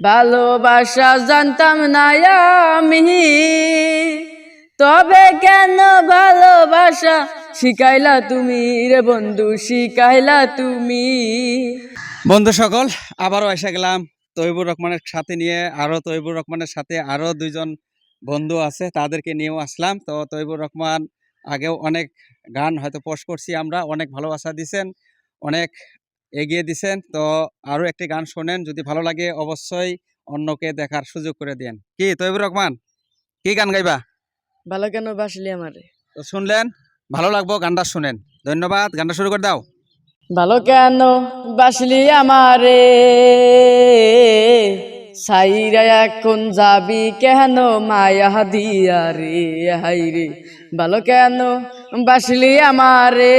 ভালোবাসা জানতাম না আমি। তবে কেন ভালোবাসা শিখাইলা তুমি রে বন্ধু, শিখাইলা তুমি? বন্ধু সকল, আবারও এসে গেলাম তৈবুর রহমানের সাথে নিয়ে। আরও তৈবুর রহমানের সাথে আরও দুইজন বন্ধু আছে, তাদেরকে নিয়েও আসলাম। তো তৈবুর রহমান, আগেও অনেক গান হয়তো পোস্ট করছি আমরা, অনেক ভালোবাসা দিছেন, অনেক এগিয়ে দিছেন। তো আরও একটি গান শোনেন যদি ভালো লাগে অবশ্যই অন্যকে দেখার সুযোগ করে দেন কি তৈবুর রহমান? কি গান গাইবা? ভালো কেন বাসলি আমারে? তো শুনলেন ভালো লাগবো গানটা শুনেন। ধন্যবাদ গানটা শুরু করে দাও। ভালো কেন বাসলি আমারে? সাইরা এখন যাবি কেন মায়া দিয়া রে? হাই রে ভালো কেন বাসলি আমারে?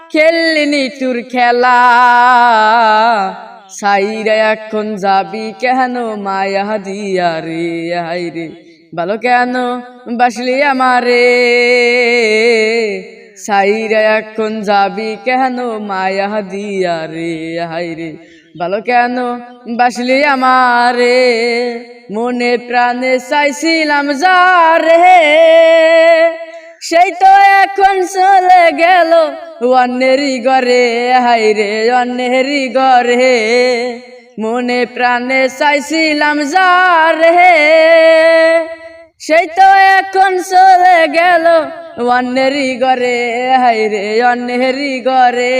খেললিনি তোর খেলা। সাইরা এখন যাবি কেন? মায়া দিয়া রে হাই রে। ভালো কেন বাসলি আমারে? সাইরা এখন যাবি কেন? মায়া দিয়া রে হাই রে। ভালো কেন বাসলি আমারে? মনে প্রাণে চাইছিলাম যা রে। সেই তো এখন গেল অন্যেরই ঘরে হাই রে অন্যেরই ঘরে। মনে প্রাণে চাইছিলাম যা রে সেই তো এখন চলে গেল অন্যেরই ঘরে হাই রে অন্যেরই ঘরে।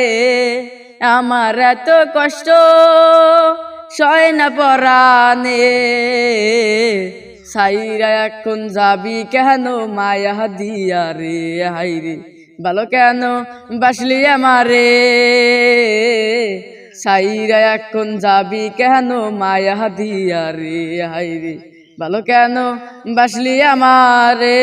আমার এত কষ্ট সয় না পরানে সাইরা এখন যাবি কেন মায়া দিয়া রে হাই রে ভালো কেন বাসলি আমারে? সাইরা এখন যাবি কেন মায়া দিয়া রে? হাই রে ভালো কেন বাসলি আমারে?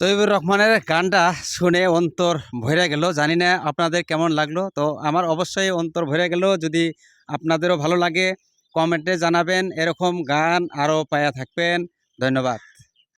তৈবুর রহমানের গানটা শুনে অন্তর ভরে গেল, জানি না আপনাদের কেমন লাগল, তো আমার অবশ্যই অন্তর ভরে গেল, যদি আপনাদেরও ভালো লাগে, কমেন্টে জানাবেন, এরকম গান আরও পায়া থাকবেন, ধন্যবাদ।